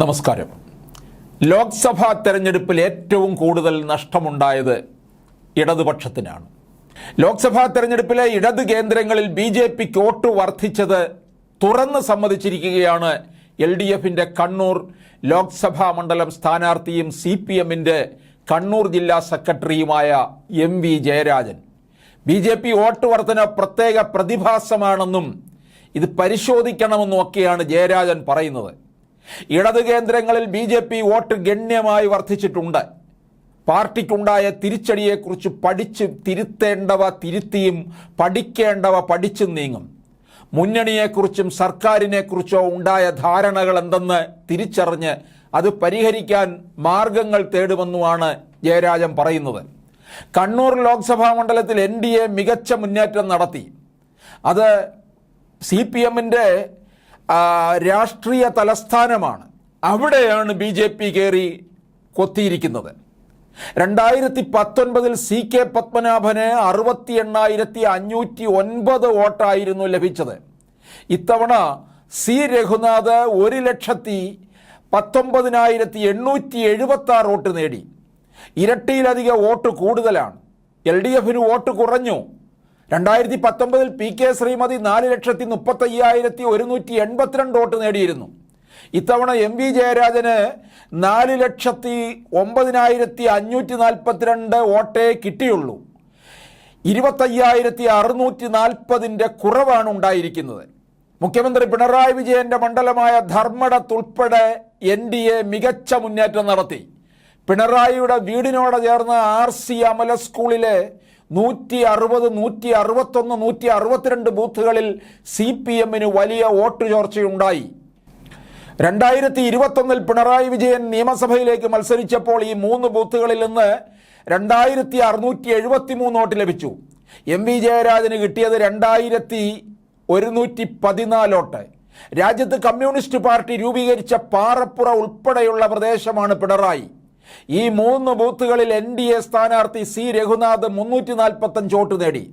നമസ്കാരം. ലോക്സഭാ തെരഞ്ഞെടുപ്പിൽ ഏറ്റവും കൂടുതൽ നഷ്ടമുണ്ടായത് ഇടതുപക്ഷത്തിനാണ്. ലോക്സഭാ തെരഞ്ഞെടുപ്പിലെ ഇടത് കേന്ദ്രങ്ങളിൽ ബി ജെ പിക്ക് വോട്ട് വർദ്ധിച്ചത് തുറന്ന് സമ്മതിച്ചിരിക്കുകയാണ് എൽ ഡി എഫിന്റെ കണ്ണൂർ ലോക്സഭാ മണ്ഡലം സ്ഥാനാർത്ഥിയും സി പി എമ്മിന്റെ കണ്ണൂർ ജില്ലാ സെക്രട്ടറിയുമായ M V Jayarajan. B J P vote വർധന പ്രത്യേക പ്രതിഭാസമാണെന്നും ഇത് പരിശോധിക്കണമെന്നും ഒക്കെയാണ് ജയരാജൻ പറയുന്നത്. ഇടത് കേന്ദ്രങ്ങളിൽ ബി ജെ പി വോട്ട് ഗണ്യമായി വർദ്ധിച്ചിട്ടുണ്ട്. പാർട്ടിക്കുണ്ടായ തിരിച്ചടിയെക്കുറിച്ച് പഠിച്ച് തിരുത്തേണ്ടവ തിരുത്തിയും പഠിക്കേണ്ടവ പഠിച്ചും നീങ്ങും. മുന്നണിയെക്കുറിച്ചും സർക്കാരിനെക്കുറിച്ചോ ഉണ്ടായ ധാരണകൾ എന്തെന്ന് തിരിച്ചറിഞ്ഞ് അത് പരിഹരിക്കാൻ മാർഗങ്ങൾ തേടുമെന്നുമാണ് ജയരാജൻ പറയുന്നത്. കണ്ണൂർ ലോക്സഭാ മണ്ഡലത്തിൽ എൻ ഡി എ മികച്ച മുന്നേറ്റം നടത്തി. അത് സി പി എമ്മിന്റെ രാഷ്ട്രീയ തലസ്ഥാനമാണ്. അവിടെയാണ് ബി ജെ പി കയറി കൊത്തിയിരിക്കുന്നത്. രണ്ടായിരത്തി പത്തൊൻപതിൽ സി കെ പത്മനാഭന് അറുപത്തി എണ്ണായിരത്തി അഞ്ഞൂറ്റി ഒൻപത് വോട്ടായിരുന്നു ലഭിച്ചത്. ഇത്തവണ സി രഘുനാഥ് ഒരു ലക്ഷത്തി പത്തൊമ്പതിനായിരത്തി എണ്ണൂറ്റി എഴുപത്തി ആറ് വോട്ട് നേടി. ഇരട്ടിയിലധികം വോട്ട് കൂടുതലാണ്. എൽ ഡി എഫിന് വോട്ട് കുറഞ്ഞു. രണ്ടായിരത്തി പത്തൊമ്പതിൽ പി കെ ശ്രീമതി നാല് ലക്ഷത്തി മുപ്പത്തി അയ്യായിരത്തി ഒരുന്നൂറ്റി എൺപത്തിരണ്ട് വോട്ട് നേടിയിരുന്നു. ഇത്തവണ എം വി ജയരാജന് നാല് ലക്ഷത്തി ഒമ്പതിനായിരത്തി അഞ്ഞൂറ്റി നാൽപ്പത്തിരണ്ട് വോട്ടേ കിട്ടിയുള്ളൂ. ഇരുപത്തയ്യായിരത്തി അറുന്നൂറ്റി നാൽപ്പതിന്റെ കുറവാണ് ഉണ്ടായിരിക്കുന്നത്. മുഖ്യമന്ത്രി പിണറായി വിജയന്റെ മണ്ഡലമായ ധർമ്മടത്തുൾപ്പെടെ എൻ ഡി എ മികച്ച മുന്നേറ്റം നടത്തി. പിണറായിയുടെ വീടിനോട് ചേർന്ന ആർ സി അമല സ്കൂളിലെ നൂറ്റി അറുപത് നൂറ്റി അറുപത്തൊന്ന് നൂറ്റി അറുപത്തിരണ്ട് ബൂത്തുകളിൽ സി പി എമ്മിന് വലിയ വോട്ട് ചോർച്ചയുണ്ടായി. രണ്ടായിരത്തി ഇരുപത്തൊന്നിൽ പിണറായി വിജയൻ നിയമസഭയിലേക്ക് മത്സരിച്ചപ്പോൾ ഈ മൂന്ന് ബൂത്തുകളിൽ നിന്ന് രണ്ടായിരത്തി അറുന്നൂറ്റി എഴുപത്തി മൂന്ന് വോട്ട് ലഭിച്ചു. എം വി ജയരാജന് കിട്ടിയത് രണ്ടായിരത്തി ഒരുന്നൂറ്റി പതിനാല് വോട്ട്. രാജ്യത്ത് കമ്മ്യൂണിസ്റ്റ് പാർട്ടി രൂപീകരിച്ച പാറപ്പുറ ഉൾപ്പെടെയുള്ള പ്രദേശമാണ് പിണറായി. ഈ മൂന്ന് ബൂത്തുകളിൽ എൻ ഡി എ സ്ഥാനാർത്ഥി സി രഘുനാഥ് മുന്നൂറ്റി നാൽപ്പത്തഞ്ച് വോട്ട് നേടി.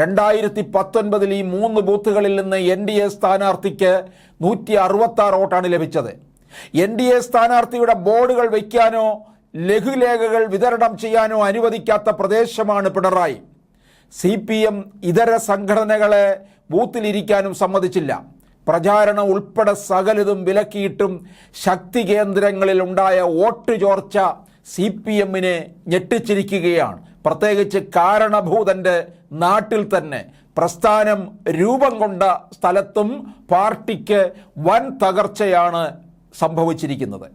രണ്ടായിരത്തി പത്തൊൻപതിൽ ഈ മൂന്ന് ബൂത്തുകളിൽ നിന്ന് എൻ ഡി എ സ്ഥാനാർത്ഥിക്ക് നൂറ്റി അറുപത്തി ആറ് വോട്ടാണ് ലഭിച്ചത്. എൻ ഡി എ സ്ഥാനാർത്ഥിയുടെ ബോർഡുകൾ വയ്ക്കാനോ ലഘുലേഖകൾ വിതരണം ചെയ്യാനോ അനുവദിക്കാത്ത പ്രദേശമാണ് പിണറായി. സി പി എം ഇതര സംഘടനകളെ ബൂത്തിലിരിക്കാനും സമ്മതിച്ചില്ല. പ്രചാരണം ഉൾപ്പെടെ സകലതും വിലക്കിയിട്ടും ശക്തി കേന്ദ്രങ്ങളിൽ ഉണ്ടായ വോട്ട് ചോർച്ച സി പി എമ്മിനെ ഞെട്ടിച്ചിരിക്കുകയാണ്. പ്രത്യേകിച്ച് കാരണഭൂതന്റെ നാട്ടിൽ തന്നെ പ്രസ്ഥാനം രൂപം കൊണ്ട സ്ഥലത്തും പാർട്ടിക്ക് വൻ തകർച്ചയാണ് സംഭവിച്ചിരിക്കുന്നത്.